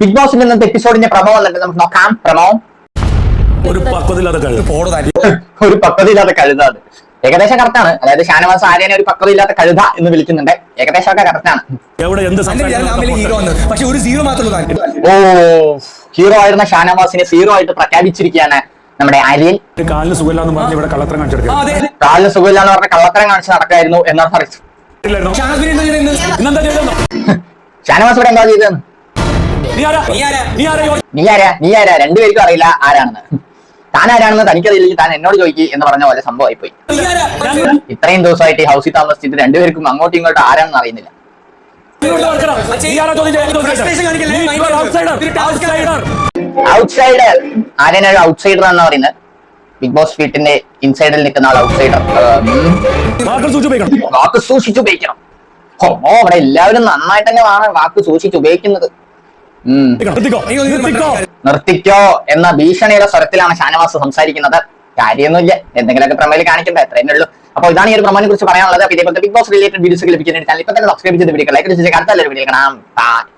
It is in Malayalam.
ബിഗ് ബോസിന്റെ ഇന്നത്തെ എപ്പിസോഡിന്റെ പ്രമോ വന്നിട്ട് നമുക്ക് നോക്കാം. പ്രമോ? ഒരു പക്വതയില്ലാത്ത ഒരു പക്വതയില്ലാത്ത കഴുത അത് ഏകദേശം കറക്റ്റാണ് അതായത് ഷാനവാസ് ആര്യനെ ഒരു പക്വതയില്ലാത്ത കഴുത എന്ന് വിളിക്കുന്നുണ്ട്. ഏകദേശം ഒക്കെ കറക്റ്റാണ് എവിടെ എന്ത് തന്റെ വിചാരം ഹീറോ ആണ് പക്ഷെ ഒരു സീറോ മാത്രമേ ഓ ഹീറോ ആയിരുന്ന ഷാനവാസിനെ സീറോ ആയിട്ട് പ്രഖ്യാപിച്ചിരിക്കുകയാണ് നമ്മുടെ ആര്യൻ. കാലിന് സുഖമില്ലാന്ന് പറഞ്ഞ് ഇവിടെ കള്ളത്തരം കാണിച്ചെടുക്കുക. കാലിന് സുഖമില്ലാന്ന് പറഞ്ഞ കള്ളത്തരം കാണിച്ച് നടക്കായിരുന്നു എന്നാണ് പറയുന്നത്. ഷാനസ് എന്താ ചെയ്യുന്നത്? ഷാനവാസ് ഇവിടെ എന്താ ചെയ്തതെന്ന്? നീ ആരാ? നീ ആരാ? രണ്ടുപേർക്കും അറിയില്ല ആരാണെന്ന്. താൻ ആരാണെന്ന് തനിക്കറിയില്ലെങ്കിൽ താൻ എന്നോട് ചോദിക്കി എന്ന് പറഞ്ഞ പോലെ സംഭവമായി പോയി? ഇത്രയും ദിവസമായിട്ട് ഈ ഹൗസിൽ താമസിച്ചിട്ട് രണ്ടുപേർക്കും അങ്ങോട്ടും ഇങ്ങോട്ടും ആരാണെന്ന് അറിയുന്നില്ല. ഔട്ട്സൈഡർ ആരെയാണ് ഒരു ഔട്ട്സൈഡർ എന്ന് പറയുന്നത്. ബിഗ് ബോസ് വീട്ടിന്റെ ഇൻസൈഡിൽ നിൽക്കുന്ന ആൾ ഔട്ട്സൈഡർ വാക്ക് സൂക്ഷിച്ചുപയോഗിക്കണം ഓ അവിടെ എല്ലാവരും നന്നായിട്ട് തന്നെ വാക്ക് സൂക്ഷിച്ച് ഉപയോഗിക്കുന്നത്. ഉം. നിർത്തിക്കോ. എന്ന ഭീഷണിയുടെ സ്വരത്തിലാണ് ഷാനവാസ് സംസാരിക്കുന്നത്. കാര്യമൊന്നുമില്ല. എന്തെങ്കിലുമൊക്കെ പ്രമേയിൽ കാണിക്കണ്ട? എത്രയേ ഉള്ളൂ. അപ്പോൾ ഇതാണ് ഈ ഒരു പ്രമേയെ കുറിച്ച് പറയാനുള്ളത്. അപ്പോൾ ഇതേപോലത്തെ ബിഗ് ബോസ് റിലേറ്റഡ് വീഡിയോസ് ലഭിക്കുന്ന ചാനൽ ഇപ്പൊ തന്നെ സബ്സ്ക്രൈബ് ചെയ്ത് വീഡിയോ ലൈക്ക് ചെയ്ത് അടുത്ത വീഡിയോ കാണാം.